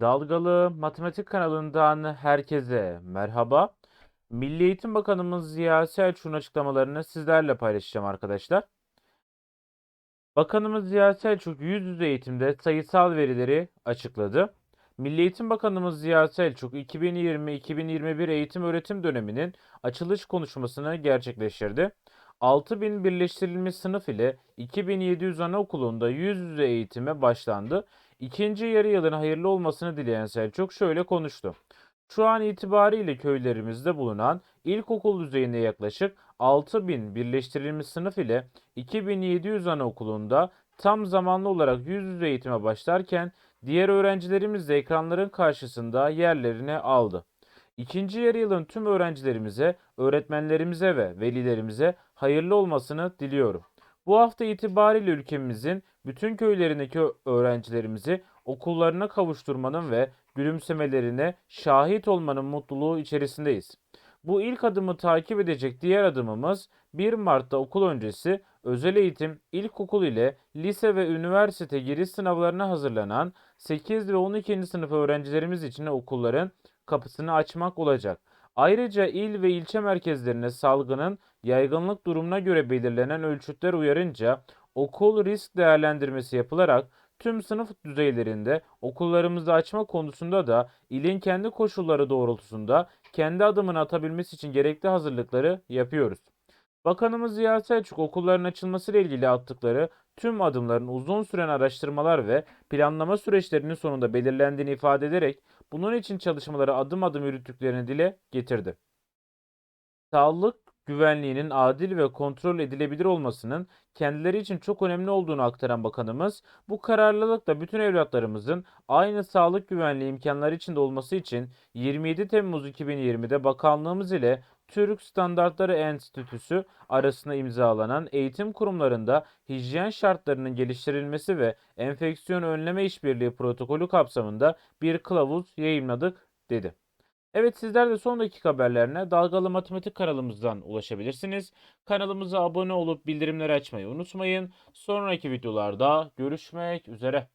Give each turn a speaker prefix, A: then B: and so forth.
A: Dalgalı Matematik kanalından herkese merhaba. Milli Eğitim Bakanımız Ziya Selçuk'un açıklamalarını sizlerle paylaşacağım arkadaşlar. Bakanımız Ziya Selçuk yüz yüze eğitimde sayısal verileri açıkladı. Milli Eğitim Bakanımız Ziya Selçuk 2020-2021 eğitim öğretim döneminin açılış konuşmasını gerçekleştirdi. 6000 birleştirilmiş sınıf ile 2700 anaokulunda yüz yüze eğitime başlandı. İkinci yarı yılın hayırlı olmasını dileyen Selçuk şöyle konuştu. Şu an itibariyle köylerimizde bulunan ilkokul düzeyinde yaklaşık 6000 birleştirilmiş sınıf ile 2700 anaokulunda tam zamanlı olarak yüz yüze eğitime başlarken diğer öğrencilerimiz de ekranların karşısında yerlerini aldı. İkinci yarı yılın tüm öğrencilerimize, öğretmenlerimize ve velilerimize hayırlı olmasını diliyorum. Bu hafta itibariyle ülkemizin bütün köylerindeki öğrencilerimizi okullarına kavuşturmanın ve gülümsemelerine şahit olmanın mutluluğu içerisindeyiz. Bu ilk adımı takip edecek diğer adımımız 1 Mart'ta okul öncesi özel eğitim, ilkokul ile lise ve üniversite giriş sınavlarına hazırlanan 8 ve 12. sınıf öğrencilerimiz için okulların kapısını açmak olacak. Ayrıca il ve ilçe merkezlerine salgının yaygınlık durumuna göre belirlenen ölçütler uyarınca okul risk değerlendirmesi yapılarak tüm sınıf düzeylerinde okullarımızı açma konusunda da ilin kendi koşulları doğrultusunda kendi adımını atabilmesi için gerekli hazırlıkları yapıyoruz. Bakanımız Ziya Selçuk okulların açılması ile ilgili attıkları tüm adımların uzun süren araştırmalar ve planlama süreçlerinin sonunda belirlendiğini ifade ederek bunun için çalışmaları adım adım yürüttüklerini dile getirdi. Sağlık güvenliğinin adil ve kontrol edilebilir olmasının kendileri için çok önemli olduğunu aktaran bakanımız, bu kararlılıkla bütün evlatlarımızın aynı sağlık güvenliği imkanları içinde olması için 27 Temmuz 2020'de bakanlığımız ile Türk Standartları Enstitüsü arasında imzalanan eğitim kurumlarında hijyen şartlarının geliştirilmesi ve enfeksiyon önleme işbirliği protokolü kapsamında bir kılavuz yayınladık dedi. Evet sizler de son dakika haberlerine Dalgalı Matematik kanalımızdan ulaşabilirsiniz. Kanalımıza abone olup bildirimleri açmayı unutmayın. Sonraki videolarda görüşmek üzere.